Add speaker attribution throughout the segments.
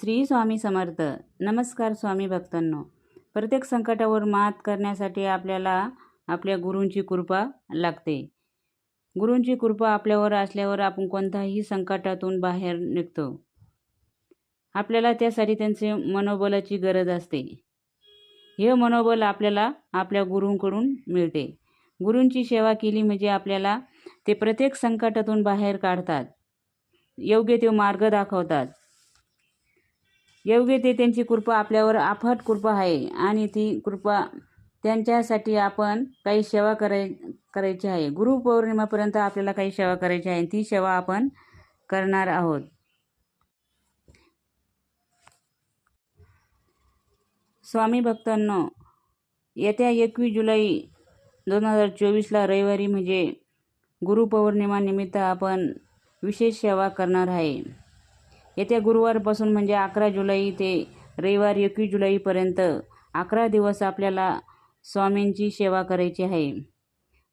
Speaker 1: श्री स्वामी समर्थ. नमस्कार स्वामी भक्तांनो. प्रत्येक संकटावर मात करण्यासाठी आपल्याला आपल्या गुरूंची कृपा लागते. गुरूंची कृपा आपल्यावर असल्यावर आपण कोणत्याही संकटातून बाहेर निघतो. आपल्याला त्यासाठी त्यांचे मनोबलाची गरज असते. हे मनोबल आपल्याला आपल्या गुरूंकडून मिळते. गुरूंची सेवा केली म्हणजे आपल्याला ते प्रत्येक संकटातून बाहेर काढतात. योग्य ते मार्ग दाखवतात. योग्य ते त्यांची कृपा आपल्यावर अफाट कृपा आहे आणि ती कृपा त्यांच्यासाठी आपण काही सेवा कराय करायची आहे. गुरुपौर्णिमापर्यंत आपल्याला काही सेवा करायची आहे ती सेवा आपण करणार आहोत. स्वामी भक्तांनो येत्या एकवीस जुलै दोन हजार चोवीसला रविवारी म्हणजे गुरुपौर्णिमानिमित्त आपण विशेष सेवा करणार आहे. येत्या गुरुवारपासून म्हणजे अकरा जुलै ते रविवार एकवीस जुलैपर्यंत अकरा दिवस आपल्याला स्वामींची सेवा करायची आहे.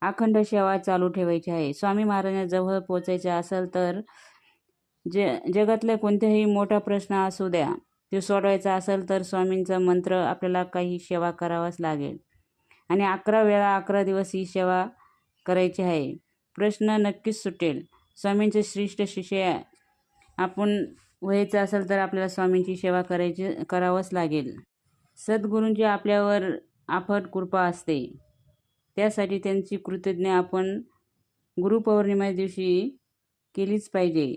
Speaker 1: अखंड सेवा चालू ठेवायची आहे. स्वामी महाराजांजवळ पोचायचं असेल तर ज जगातला कोणताही मोठा प्रश्न असू द्या ते सोडवायचा असेल तर स्वामींचा मंत्र आपल्याला काही सेवा करावाच लागेल. आणि अकरा वेळा अकरा दिवस ही सेवा करायची आहे. प्रश्न नक्कीच सुटेल. स्वामींचे श्रेष्ठ शिष्य आपण व्हायचं असेल तर आपल्याला स्वामींची सेवा करायची करावंच लागेल. सद्गुरूंची आपल्यावर आफट कृपा असते. त्यासाठी त्यांची कृतज्ञ आपण गुरुपौर्णिमे दिवशी केलीच पाहिजे.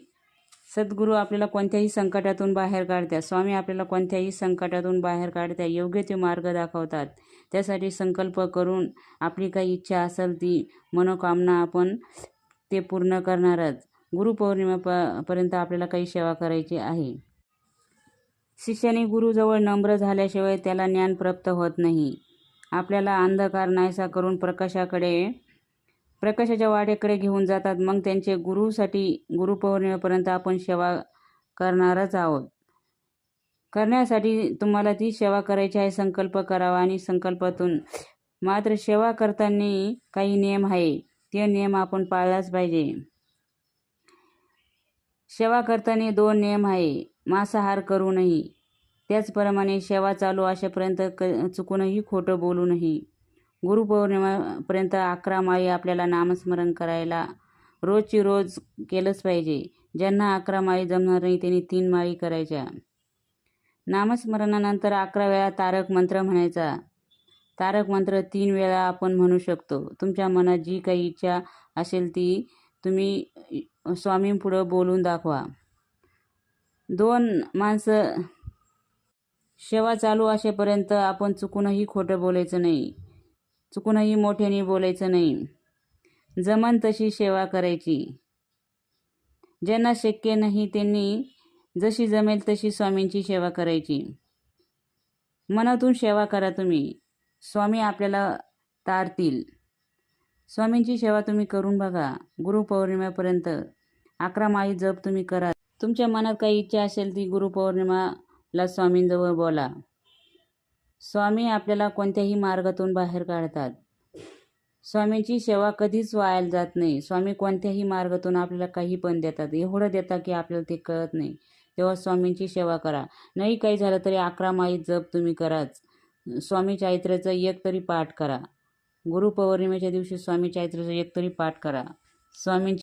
Speaker 1: सद्गुरू आपल्याला कोणत्याही संकटातून बाहेर काढतात. स्वामी आपल्याला कोणत्याही संकटातून बाहेर काढतात. योग्य ते मार्ग दाखवतात. त्यासाठी संकल्प करून आपली काही इच्छा असेल ती मनोकामना आपण ते पूर्ण करणारच. गुरुपौर्णिमा प पर्यंत आपल्याला काही सेवा करायची आहे. शिष्याने गुरुजवळ नम्र झाल्याशिवाय त्याला ज्ञान प्राप्त होत नाही. आपल्याला अंधकार नाहीसा करून प्रकाशाकडे प्रकाशाच्या वाटेकडे घेऊन जातात. मग त्यांचे गुरुसाठी गुरुपौर्णिमेपर्यंत आपण सेवा करणारच आहोत. करण्यासाठी तुम्हाला ती सेवा करायची आहे. संकल्प करावा आणि संकल्पातून मात्र सेवा करताना काही नियम आहे. ते नियम आपण पाळलाच पाहिजे. सेवा करताना दोन नियम आहे. मांसाहार करू नये. त्याचप्रमाणे सेवा चालू अशापर्यंत क चुकूनही खोटं बोलू नये. गुरुपौर्णिमापर्यंत अकरा माळी आपल्याला नामस्मरण करायला रोजची रोज केलंच पाहिजे. ज्यांना अकरा माळी जमणार नाही त्यांनी तीन माळी करायच्या. नामस्मरणानंतर अकरा वेळा तारक मंत्र म्हणायचा. तारक मंत्र तीन वेळा आपण म्हणू शकतो. तुमच्या मनात जी काही इच्छा असेल ती तुम्ही स्वामींपुढं बोलून दाखवा. दोन माणसं सेवा चालू असेपर्यंत आपण चुकूनही खोटं बोलायचं नाही. चुकूनही मोठ्याने बोलायचं नाही. जमन तशी सेवा करायची. ज्यांना शक्य नाही त्यांनी जशी जमेल तशी स्वामींची सेवा करायची. मनातून सेवा करा तुम्ही. स्वामी आपल्याला तारतील. स्वामींची सेवा तुम्ही करून बघा. गुरुपौर्णिमेपर्यंत अकरा माळी जप तुम्ही करा. तुमच्या मनात काही इच्छा असेल ती गुरुपौर्णिमाला स्वामींजवळ बोला. स्वामी आपल्याला कोणत्याही मार्गातून बाहेर काढतात. स्वामींची सेवा कधीच वायाला जात नाही. स्वामी कोणत्याही मार्गातून आपल्याला काही पण देतात. एवढं देतात की आपल्याला ते कळत नाही. तेव्हा स्वामींची सेवा करा. नाही काही झालं तरी अकरा माळी जप तुम्ही कराच. स्वामी चारित्र्याचं एक तरी पाठ करा. गुरुपौर्णिमेच्या दिवशी स्वामी चारित्र्याचं एक तरी पाठ करा. स्वामींची